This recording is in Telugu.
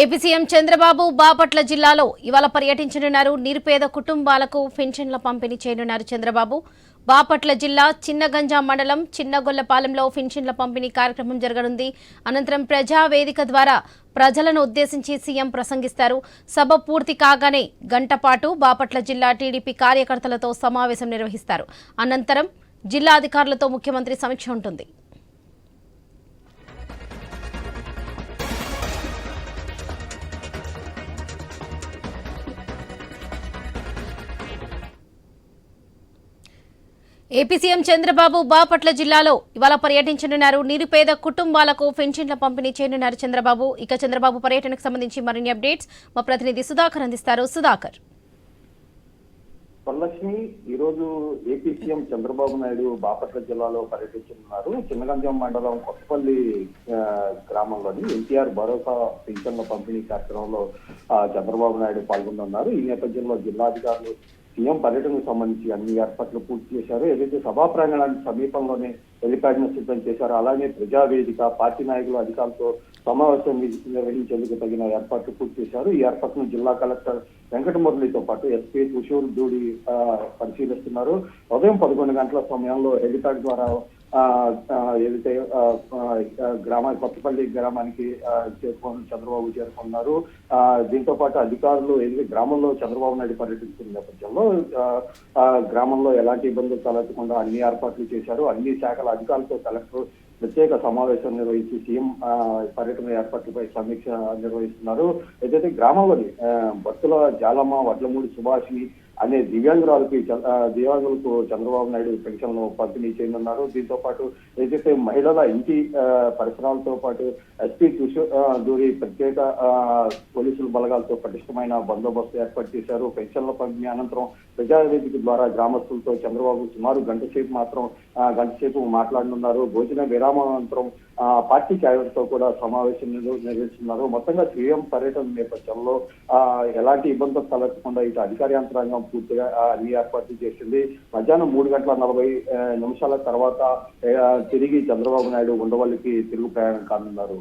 ఏపీ సీఎం చంద్రబాబు బాపట్ల జిల్లాలో ఇవాళ పర్యటించనున్నారు. నిరుపేద కుటుంబాలకు పెన్షన్ల పంపిణీ చేయనున్నారు చంద్రబాబు. బాపట్ల జిల్లా చిన్నగంజా మండలం చిన్నగొల్లపాలెంలో పెన్షన్ల పంపిణీ కార్యక్రమం జరగనుంది. అనంతరం ప్రజా వేదిక ద్వారా ప్రజలను ఉద్దేశించి సీఎం ప్రసంగిస్తారు. సభ పూర్తి కాగానే గంటపాటు బాపట్ల జిల్లా టీడీపీ కార్యకర్తలతో సమావేశం నిర్వహిస్తారు. అనంతరం జిల్లా అధికారులతో ముఖ్యమంత్రి సమీక్ష ఉంటుంది. ఏపీ సీఎం చంద్రబాబు బాపట్ల జిల్లాలో ఇవాళ పర్యటించనున్నారు. నిరుపేద కుటుంబాలకు పెన్షన్ల పంపిణీ చేయనున్నారు చంద్రబాబు. ఇక చంద్రబాబు పర్యటనకు సంబంధించి మరిన్ని అప్డేట్స్ మా ప్రతినిధి సుధాకర్ అందిస్తారు. సుధాకర్. వరలక్ష్మి ఈ రోజు ఏపీ సీఎం చంద్రబాబు నాయుడు బాపట్ల జిల్లాలో పర్యటించనున్నారు. చిన్నగంజం మండలం కొత్తపల్లి గ్రామంలోని ఎన్టీఆర్ భరోసా పింఛన్ల పంపిణీ కార్యక్రమంలో చంద్రబాబు నాయుడు పాల్గొనున్నారు. ఈ నేపథ్యంలో జిల్లాధికారులు సీఎం పర్యటనకు సంబంధించి అన్ని ఏర్పాట్లు పూర్తి చేశారు. ఏదైతే సభా ప్రాంగణానికి సమీపంలోనే హెలిప్యాడ్ను సిద్ధం చేశారు అలాగే ప్రజావేదిక పార్టీ నాయకులు అధికారులతో సమావేశం నిర్వహించేందుకు తగిన ఏర్పాట్లు పూర్తి చేశారు. ఈ ఏర్పాట్లను జిల్లా కలెక్టర్ వెంకటమురళితో పాటు ఎస్పీ కుషూర్ దూడి పరిశీలిస్తున్నారు. ఉదయం పదకొండు గంటల సమయంలో హెలిప్యాడ్ ద్వారా ఏదైతే ఆ, గ్రామ కొత్తపల్లి గ్రామానికి చేరుకొని చంద్రబాబు చేరుకున్నారు. ఆ, దీంతో పాటు అధికారులు ఏదైతే గ్రామంలో చంద్రబాబు నాయుడు పర్యటిస్తున్న నేపథ్యంలో గ్రామంలో ఎలాంటి ఇబ్బందులు తలెత్తకుండా అన్ని ఏర్పాట్లు చేశారు. అన్ని శాఖల అధికారులతో కలెక్టర్ ప్రత్యేక సమావేశం నిర్వహించి సీఎం పర్యటన ఏర్పాట్లపై సమీక్ష నిర్వహిస్తున్నారు. ఏదైతే గ్రామంలోని భక్తుల జాలమ్మ వడ్లమూడి సుభాషిణి అనే దివ్యాంగురాలకి దివ్యాంగులకు చంద్రబాబు నాయుడు పెన్షన్ పంపిణీ చేయనున్నారు. దీంతో పాటు ఏదైతే మహిళల ఇంటి పరిసరాలతో పాటు ఎస్పీ కిషోర్ దూరి ప్రత్యేక పోలీసుల బలగాలతో పటిష్టమైన బందోబస్తు ఏర్పాటు చేశారు. పెన్షన్ల పంపిణీ అనంతరం ప్రజావేదిక ద్వారా గ్రామస్తులతో చంద్రబాబు సుమారు గంట సేపు మాత్రం గంట సేపు మాట్లాడనున్నారు. భోజన విరామానంతరం పార్టీ క్యాడర్తో కూడా సమావేశం నిర్వహిస్తున్నారు. మొత్తంగా సీఎం పర్యటన నేపథ్యంలో ఆ, ఎలాంటి ఇబ్బందులు తలెత్తకుండా ఇటు అధికార యంత్రాంగం పూర్తిగా అన్ని ఏర్పాట్లు చేసింది. మధ్యాహ్నం మూడు గంటల నలభై నిమిషాల తర్వాత తిరిగి చంద్రబాబు నాయుడు ఉండవల్లికి తిరుగు ప్రయాణం కానున్నారు